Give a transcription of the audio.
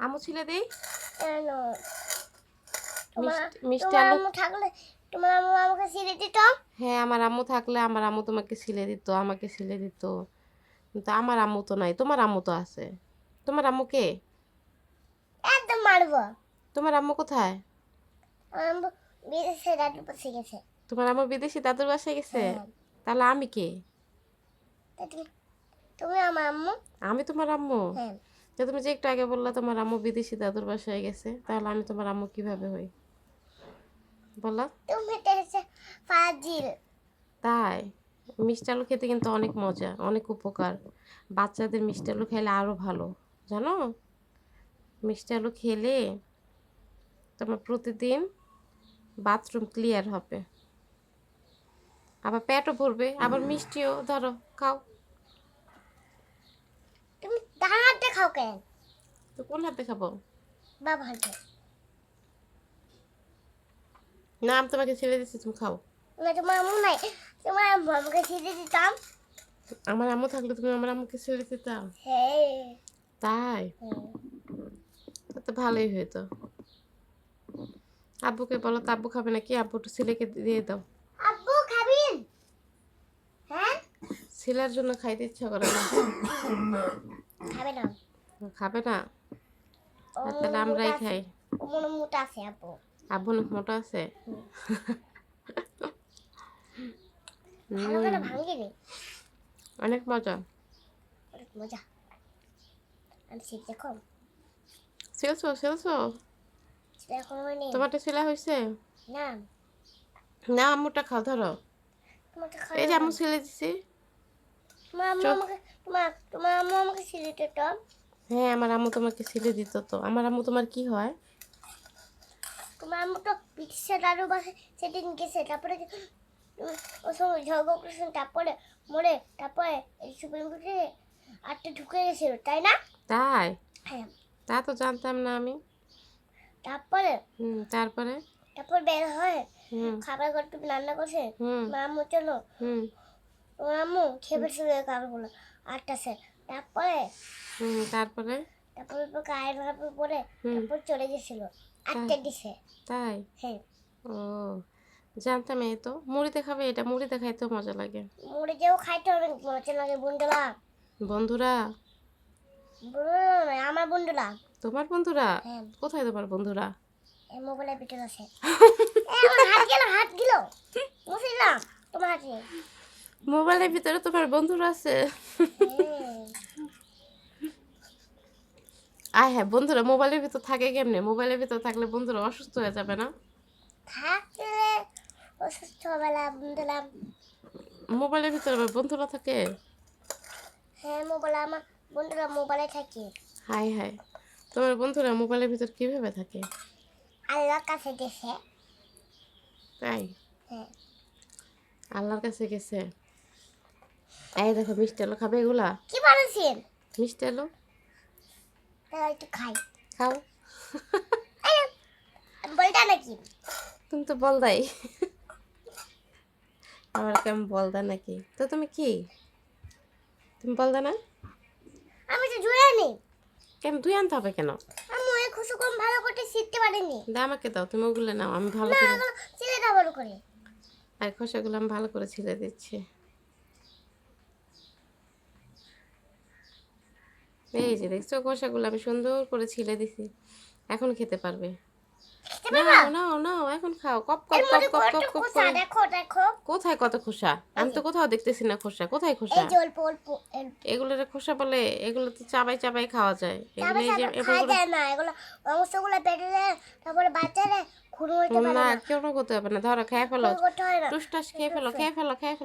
আমু ছিলে দেই? তোমার মিষ্টি- আলু আম্মু থাকলে তোমার আম্মু আমাকে ছিঁড়ে দিত? হ্যাঁ আমার আম্মু থাকলে আমার আম্মু তোমাকে সিলে দিত আমাকে সিলে দিত। কিন্তু আমার আম্মু তো নাই তোমার আম্মু তো আছে। তোমার আম্মু কে? একদম মারবো। তোমার আম্মু কোথায়? আম্মু বিদেশে দাদু বসে গেছে। তোমার আম্মু বিদেশি দাদুর বাসায় গেছে? হ্যাঁ। তাহলে আমি কে? তুমি তুমি আমার আম্মু? আমি তোমার আম্মু? হ্যাঁ। তো তুমি যে একটু আগে বললা তোমার আম্মু বিদেশি দাদুর বাসায় গেছে তাহলে আমি তোমার আম্মু কীভাবে হই? বলো তুমি ফাজিল। তাই? মিষ্টি আলু খেতে কিন্তু অনেক মজা অনেক উপকার। বাচ্চাদের মিষ্টি আলু খেলে আরও ভালো জানো? মিষ্টি আলু খেলে তোমার প্রতিদিন বাথরুম ক্লিয়ার হবে। আবার পেটও ভরবে আবার মিষ্টিও ধরো খাও তুমি দাঁড়াতে খাও কেন? তো কোন হাতে খাব? বাবা হাতে। না আমি তোমাকে ছেড়ে দিচ্ছি তুমি খাও। না তোমার আম্মু নাই। তোমার আম্মু আমাকে ছিঁড়ে দিতাম। আমার আম্মু থাকলে তুমি আমার আম্মুকে ছেড়ে দিতাম হ্যাঁ। তাই? তা তো ভালোই হইতো। আব্বুকে বলো তো আব্বু খাবে নাকি? আব্বু একটু ছেলেকে দিয়ে দাও। আব্বু খাবেন? হ্যাঁ? ছেলের জন্য খাইতে ইচ্ছা করে না। খাবে না। খাবে না তাহলে আমরাই খাই। মোটা আছে আব্বু। আব্বু অনেক মোটা আছে? অনেক মজা। অনেক মজা। আমি ছেলছো ছেলছো? সেটা এখন তোমারটা ছেলে হয়েছে না। না আম্মুটা খাও ধরো। এই যে আম্মু ছেলে দিছি। তোমার আম্মু আমাকে তোমার তোমার আম্মু আমাকে ছিঁড়ে দিত হ্যাঁ আমার আম্মু তোমাকে ছেলে দিত তো। আমার আম্মু তোমার কি হয়? তোমার আম্মু তো পিঠে দাদু বাসে সেদিন গেছে তারপরে ওর সঙ্গে ঝগড়া করেছেন তারপরে মরে তারপরে এই সুপ্রিম কোর্টে আটটা ঢুকে গেছিল তাই না? তাই? হ্যাঁ। তা তো জানতাম না আমি। তারপরে? হুম তারপরে? তারপর বের হয়ে খাবার ঘর তুমি রান্না করছে হুম। আম্মু চলো। আম্মু খেয়ে ফেলছিল কারগুলো আটটা সে তারপরে? হুম তারপরে? তারপরে তো গায়ের ভাবে পরে তারপর চলে গেছিল। আটটা দিছে। তাই? হ্যাঁ। ও জানতাম এই তো। মুড়িতে খাবে এটা মুড়িতে খাইতেও মজা লাগে। মুড়ি যেও খাইতে অনেক মজা লাগে বন্ধুরা। বন্ধুরা? আমার বন্ধুরা। তোমার বন্ধুরা? হ্যাঁ। কোথায় তোমার বন্ধুরা? মোবাইলের ভিতরে আছে। হাত গেল হাত গেল বুঝলাম তোমার মোবাইলের ভিতরে তোমার বন্ধুরা আছে হ্যাঁ। আয় হ্যাঁ বন্ধুরা মোবাইলের ভিতর থাকে কেমনে? মোবাইলের ভিতর থাকলে বন্ধুরা অসুস্থ হয়ে যাবে না? থাকলে অসুস্থ বেলা বন্ধুরা। মোবাইলের ভিতরে আবার বন্ধুরা থাকে? হ্যাঁ মোবাইল আমার বন্ধুরা মোবাইলে থাকে। হাই হাই তোমার বন্ধুরা মোবাইলের ভিতর কীভাবে থাকে? আল্লাহর কাছে দেশে তাই? হ্যাঁ। আল্লাহর কাছে গেছে। এই দেখো মিষ্টি আলু খাবে এগুলা? কি বলেছেন মিষ্টি আলু? তাহলে একটু খাই। খাও। বলটা নাকি? তুমি তো বল দাই আমার কেমন বলদা নাকি? তো তুমি কি? তুমি বলদা না? আমি তো জুড়ে নেই। কেন? দুই আনতে হবে কেন? আমি ওই খুশি কম ভালো করতে শিখতে পারিনি। দা আমাকে দাও তুমি ওগুলো নাও আমি ভালো করে এগুলো ছেলেটা ভালো করে। আর খোসাগুলো আমি ভালো করে ছিলে দিচ্ছি। এই যে দেখছ খোসাগুলো আমি সুন্দর করে ছিলে দিছি। এখন খেতে পারবে। নাও নাও নাও এখন খাও। কপ কপ কপ কপ কপ কোথায় কত খোসা? আমি তো কোথাও দেখতেছি না খোসা। কোথায় খোসা? এগুলোর খোসা বলে এগুলো তো চাবাই চাবাই খাওয়া যায়। এগুলো এই যে না। অংশগুলো পেটে তারপরে বাচ্চারা না করতে হবে না। ধরো খেয়ে ফেলো। টুসটাস খেয়ে ফেলো খেয়ে ফেলো খেয়ে